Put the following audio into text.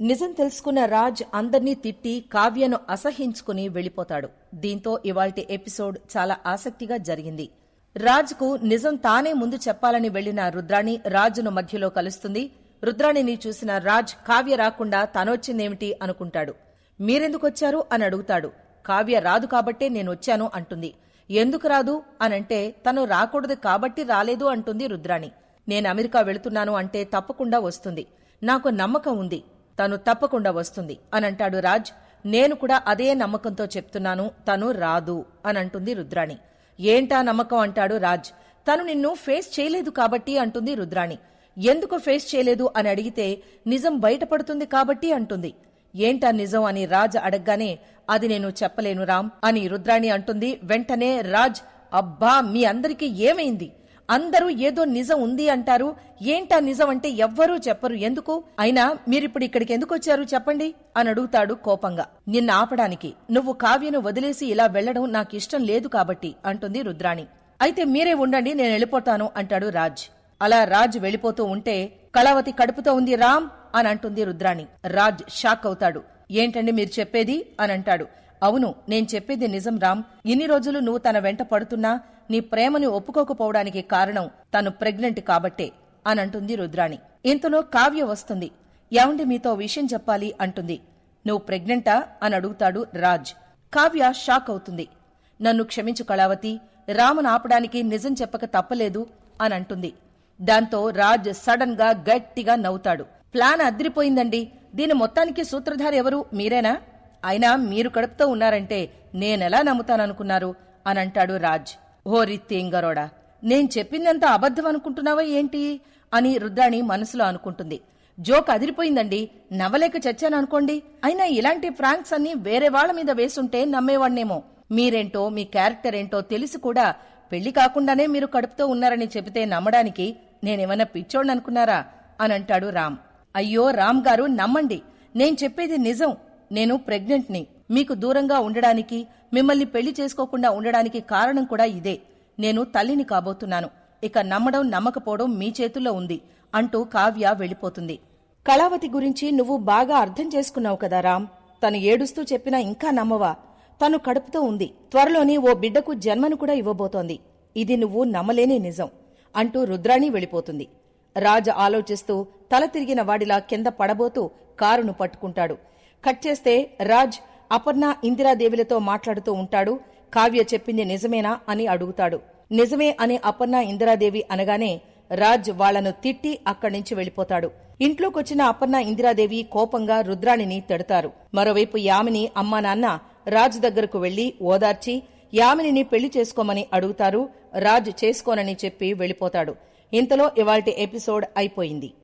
నిజం తెలుసుకున్న రాజ్ అందర్నీ తిట్టి కావ్యను అసహించుకుని వెళ్ళిపోతాడు. దీంతో ఇవాల్టి ఎపిసోడ్ చాలా ఆసక్తిగా జరిగింది. రాజ్కు నిజం తానే ముందు చెప్పాలని వెళ్ళిన రుద్రాణి రాజును మధ్యలో కలుస్తుంది. రుద్రాణిని చూసిన రాజ్ కావ్య రాకుండా తనొచ్చిందేమిటి అనుకుంటాడు. మీరెందుకొచ్చారు? అని అడుగుతాడు. కావ్య రాదు కాబట్టే నేనొచ్చాను అంటుంది. ఎందుకు రాదు? అనంటే తను రాకూడదు కాబట్టి రాలేదు అంటుంది రుద్రాణి. నేను అమెరికా వెళుతున్నాను అంటే తప్పకుండా వస్తుంది. నాకు నమ్మకం ఉంది. తను తప్పకుండా వస్తుంది. అనంటాడు రాజ్. నేను కూడా అదే నమ్మకంతో చెప్తున్నాను. తను రాదు అనంటుంది రుద్రాణి. ఏంటా నమ్మకం అంటాడు రాజ్. తను నిన్ను ఫేస్ చేయలేదు కాబట్టి అంటుంది రుద్రాణి. ఎందుకు ఫేస్ చేయలేదు అని అడిగితే నిజం బయటపడుతుంది కాబట్టి అంటుంది. ఏంటా నిజం అని రాజ్ అడగ్గానే అది నేను చెప్పలేను రామ్ అని రుద్రాణి అంటుంది. వెంటనే రాజ్ అబ్బా మీ అందరికీ ఏమైంది? అందరూ ఏదో నిజం ఉంది అంటారు. ఏంటా నిజం అంటే ఎవ్వరూ చెప్పరు. ఎందుకు? అయినా మీరిప్పుడు ఇక్కడికి ఎందుకు వచ్చారు చెప్పండి? అని అడుగుతాడు కోపంగా. నిన్న ఆపడానికి. నువ్వు కావ్యను వదిలేసి ఇలా వెళ్ళడం నాకు ఇష్టం లేదు కాబట్టి అంటుంది రుద్రాణి. అయితే మీరే ఉండండి నేను వెళ్ళిపోతాను అంటాడు రాజ్. అలా రాజ్ వెళ్ళిపోతూ ఉంటే కళావతి కడుపుతో ఉంది రామ్ అని అంటుంది రుద్రాణి. రాజ్ షాక్ అవుతాడు. ఏంటండి మీరు చెప్పేది? అని అంటాడు. అవును నేను చెప్పేది నిజం రామ్. ఇన్ని రోజులు నువ్వు తన వెంట పడుతున్నా నీ ప్రేమని ఒప్పుకోకపోవడానికి కారణం తను ప్రెగ్నెంట్ కాబట్టే అనంటుంది రుద్రాణి. ఇంతలో కావ్య వస్తుంది. ఏమండి మీతో విషయం చెప్పాలి అంటుంది. నువ్వు ప్రెగ్నెంటా? అని అడుగుతాడు రాజ్. కావ్య షాక్ అవుతుంది. నన్ను క్షమించు కళావతి రామును ఆపడానికి నిజం చెప్పక తప్పలేదు అని అంటుంది. దాంతో రాజ్ సడన్గా గట్టిగా నవ్వుతాడు. ప్లాన్ అదిరిపోయిందండి. దీని మొత్తానికి సూత్రధారి ఎవరు? మీరేనా? అయినా మీరు కడుపుతో ఉన్నారంటే నేనెలా నమ్ముతాననుకున్నారు? అనంటాడు రాజ్. ఓ రిత్తేంగరోడా నేను చెప్పిందంతా అబద్ధం అనుకుంటున్నావా ఏంటి? అని రుద్రాణి మనసులో అనుకుంటుంది. జోక్ అదిరిపోయిందండి నవ్వలేక చచ్చాననుకోండి. అయినా ఇలాంటి ఫ్రాంక్స్ అన్ని వేరే వాళ్ళ మీద వేసుంటే నమ్మేవాణ్ణేమో. మీరేంటో మీ క్యారెక్టర్ ఏంటో తెలిసి కూడా పెళ్ళి కాకుండానే మీరు కడుపుతో ఉన్నారని చెబితే నమ్మడానికి నేనేమన్నా పిచ్చోడనుకున్నారా అనంటాడు రామ్. అయ్యో రామ్ గారు నమ్మండి. నేను చెప్పేది నిజం. నేను ప్రెగ్నెంట్ని. మీకు దూరంగా ఉండడానికి మిమ్మల్ని పెళ్ళి చేసుకోకుండా ఉండడానికి కారణం కూడా ఇదే. నేను తల్లిని కాబోతున్నాను. ఇక నమ్మడం నమ్మకపోవడం మీ చేతుల్లో ఉంది అంటూ కావ్య వెళ్ళిపోతుంది. కళావతి గురించి నువ్వు బాగా అర్థం చేసుకున్నావు కదా రామ్. తను ఏడుస్తూ చెప్పినా ఇంకా నమ్మవా? తను కడుపుతో ఉంది. త్వరలోని ఓ బిడ్డకు జన్మను కూడా ఇవ్వబోతోంది. ఇది నువ్వు నమ్మలేని నిజం అంటూ రుద్రాణి వెళ్ళిపోతుంది. రాజ ఆలోచిస్తూ తల తిరిగిన వాడిలా కింద పడబోతూ కారును పట్టుకుంటాడు. కట్ చేస్తే రాజ్ అపర్ణ ఇందిరాదేవిలతో మాట్లాడుతూ ఉంటాడు. కావ్య చెప్పింది నిజమేనా అని అడుగుతాడు. నిజమే అని అపర్ణ ఇందిరాదేవి అనగానే రాజ్ వాళ్ళను తిట్టి అక్కడి నుంచి వెళ్ళిపోతాడు ఇంట్లోకొచ్చిన అపర్ణ ఇందిరాదేవి కోపంగా రుద్రాణిని తిడతారు. మరోవైపు యామిని అమ్మా నాన్న రాజ్ దగ్గరకు వెళ్ళి ఓదార్చి యామినిని పెళ్ళి చేసుకోమని అడుగుతారు. రాజ్ చేసుకోనని చెప్పి వెళ్ళిపోతాడు ఇంతలో ఇవాల్టి ఎపిసోడ్ అయిపోయింది.